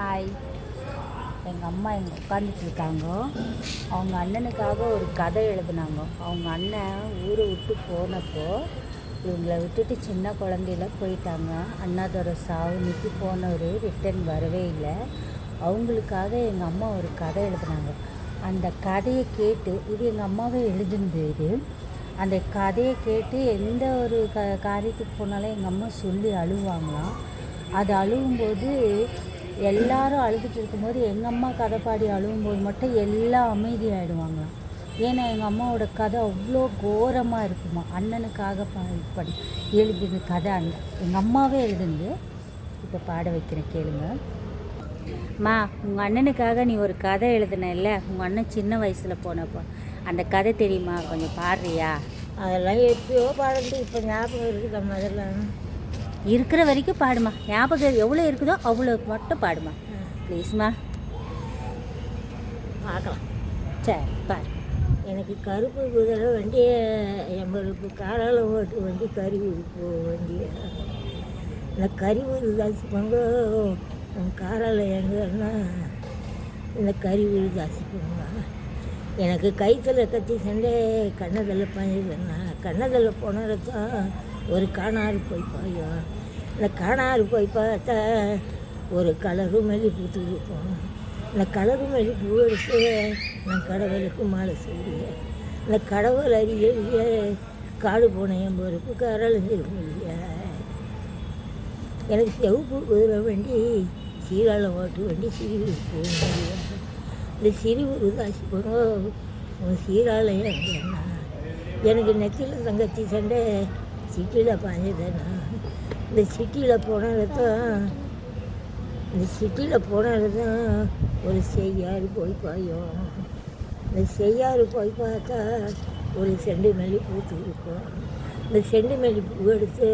Hi எங்கள் அம்மா இங்கே உட்காந்துட்டு இருக்காங்க. அவங்க அண்ணனுக்காக ஒரு கதை எழுதுனாங்க. அவங்க அண்ணன் ஊரை விட்டு போனப்போ இவங்களை விட்டுட்டு சின்ன குழந்தையில போயிட்டாங்க. அண்ணாதோட சாவுனிக்கு போனவர் ரிட்டர்ன் வரவே இல்லை. அவங்களுக்காக எங்கள் அம்மா ஒரு கதை எழுதுனாங்க. அந்த கதையை கேட்டு இது எங்கள் அம்மாவே எழுதுனது அந்த கதையை கேட்டு எந்த ஒரு க காரியத்துக்கு போனாலும் எங்கள் அம்மா சொல்லி அழுவாங்களாம். அது அழுகும்போது எல்லாரும் அழுதுட்டு இருக்கும்போது எங்கள் அம்மா கதை பாடி அழுகும்போது மட்டும் எல்லாம் அமைதியாகிடுவாங்க ஏன்னா எங்கள் அம்மாவோட கதை அவ்வளோ கோரமாக இருக்குமா. அண்ணனுக்காக பா படி எழுதின கதை அந்த எங்கள் அம்மாவே எழுதுனது. இப்போ பாட வைக்கிறேன் கேளுங்க. மா உங்கள் அண்ணனுக்காக நீ ஒரு கதை எழுதுனல்ல உங்கள் அண்ணன் சின்ன வயசில் போனப்போ அந்த கதை தெரியுமா? கொஞ்சம் பாடுறியா? அதெல்லாம் எப்பயோ பாடுறது இப்போ ஞாபகம் இருக்குது அதெல்லாம் இருக்கிற வரைக்கும் பாடுமா. ஞாபகம் எவ்வளோ இருக்குதோ அவ்வளோ மட்டும் பாடுமா. ப்ளீஸ்மா பார்க்கலாம். சரி பாரு. எனக்கு கருப்பு குதிரை வண்டி எங்களுக்கு காலால் ஓட்டு வண்டி கறி உடுப்பு வண்டி இந்த கறி உருதாசி பங்க காரால் எங்கன்னா இந்த கறி உருதாசி பங்க எனக்கு கைத்தில் கத்தி சண்டை கண்ணதில் பாஞ்சதுன்னா கண்ணதில் போனது தான் ஒரு காணாறு போய் பாயும் இந்த காணாறு போய் பார்த்தா ஒரு கலரும் மெல்லி பூத்து இந்த கலரு மெல்லி பூ எடுத்து நான் கடவுளுக்கு மாலை செய்வேன். இந்த கடவுள் அறிய காடு போன என் பொறுப்பு கரழுந்திருமையா எனக்கு செவப்பு குதிரை வண்டி சீராளம் ஓட்டு வண்டி சிரிவு போகும் இந்த சிரிவு உதாசி போனோம் உன் சீராள அப்படின்னா எனக்கு நெத்தியில் தங்கச்சி சண்டை சிட்டியில் பாஞ்சதுன்னா இந்த சிட்டியில் போனது தான் இந்த சிட்டியில் போனது தான் ஒரு செய்யாறு போய் பாயும். இந்த செய்யாறு போய் பார்த்தா ஒரு செண்டு மல்லி பூத்து இருக்கும் இந்த செண்டு மல்லி பூ எடுத்து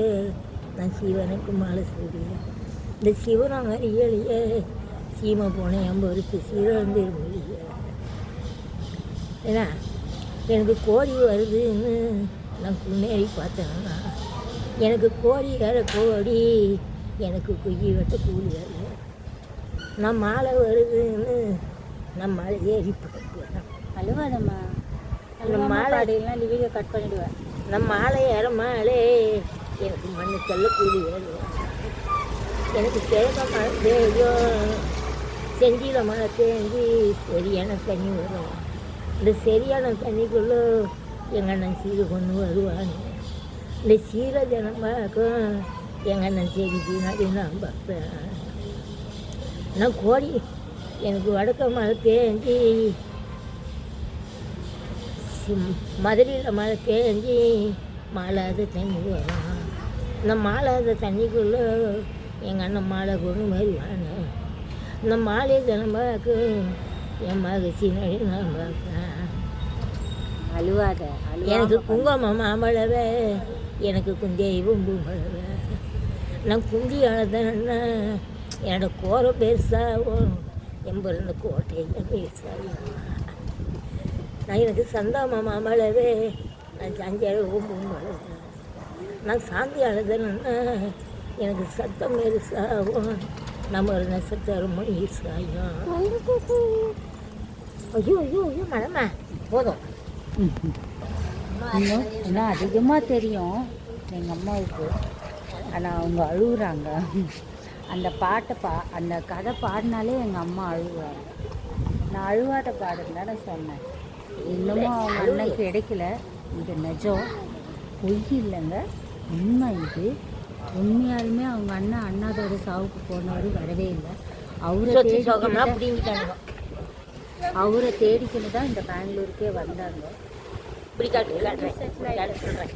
நான் சிவனுக்கு மாலை செய்வேன். இந்த சிவனம் அறியலையே சீமை போனேன் என் பொறுப்பு சீரந்து மொழிய. ஏன்னா எனக்கு கோழி வருதுன்னு நான் முன்னேறி பார்த்தேன்னா எனக்கு கோழி வேற கோடி எனக்கு குய்யி வெட்ட கூலி வேற நான் மாலை வருதுன்னு நான் மலை ஏறி போயிடுவேன் அழுவாதம்மா. அந்த அந்த மாலை- மாலையெல்லாம் லிவிகை கட் பண்ணிடுவேன். நான் மாலை ஏற மாலே எனக்கு மண்ணு தள்ள கூலி வேணும் எனக்கு தேவை மழை பெய்யும் செஞ்சியில் மழை பெஞ்சு சரியான தண்ணி வரும். இந்த சரியான தண்ணிக்குள்ளே எங்கள் அண்ணன் சீரு கொண்டு வருவாங்க இந்த சீரை ஜனமாக்கும் எங்கள் அண்ணன் சரி சீனாடி நான் பார்ப்பேன் நான் கோடி எனக்கு வடக்க மழை பேஞ்சி மதுரையில் மழை பெஞ்சு மாலாத தண்ணி வரும். இந்த மாலாத தண்ணிக்குள்ளே எங்கள் அண்ணன் மாலை கொண்டு வருவான். இந்த இந்த தினம் தினமாக்கு என் மகசி நான் பார்ப்பேன். அழுவாத எனக்கு குங்குமம் மாமழவே எனக்கு குந்தெய்வம் பூமழவே நான் குந்தியானதுன்னா என்னோட கோரை பெருசாகும் என் பிறந்த கோட்டையில் பெருசாகும் நான் எனக்கு சந்தாம மாமழவே நான் சஞ்சழவும் பூமழவே நான் சாந்தி அழுதுன்னா எனக்கு சத்தம் பெருசாகும் நம்ம ஒரு நட்சத்திரம் ஈசாயும் ஐயோ ஐயோ ஐயோ மழமா போதும். இன்னும் இன்னும் அதிகமாக தெரியும் எங்கள் அம்மாவுக்கு. ஆனால் அவங்க அழுகுறாங்க அந்த பாட்டை பா அந்த கதை பாடினாலே எங்கள் அம்மா அழுவாங்க. நான் அழுவாத பாடுன்னு தானே சொன்னேன். இன்னமும் அவங்க அண்ணன் கிடைக்கல. இது நிஜம். பொய் இல்லைங்க. உண்மை இது. உண்மையாலுமே அவங்க அண்ணன் அண்ணாதோட சாவுக்கு போனவர் வரவே இல்லை. அவரை தேடி அவரை தேடிக்கிட்டு தான் இந்த பெங்களூருக்கே வந்தாங்க. இப்படி காட்டு காட்டுறேன் காட்டு சொல்கிறேன்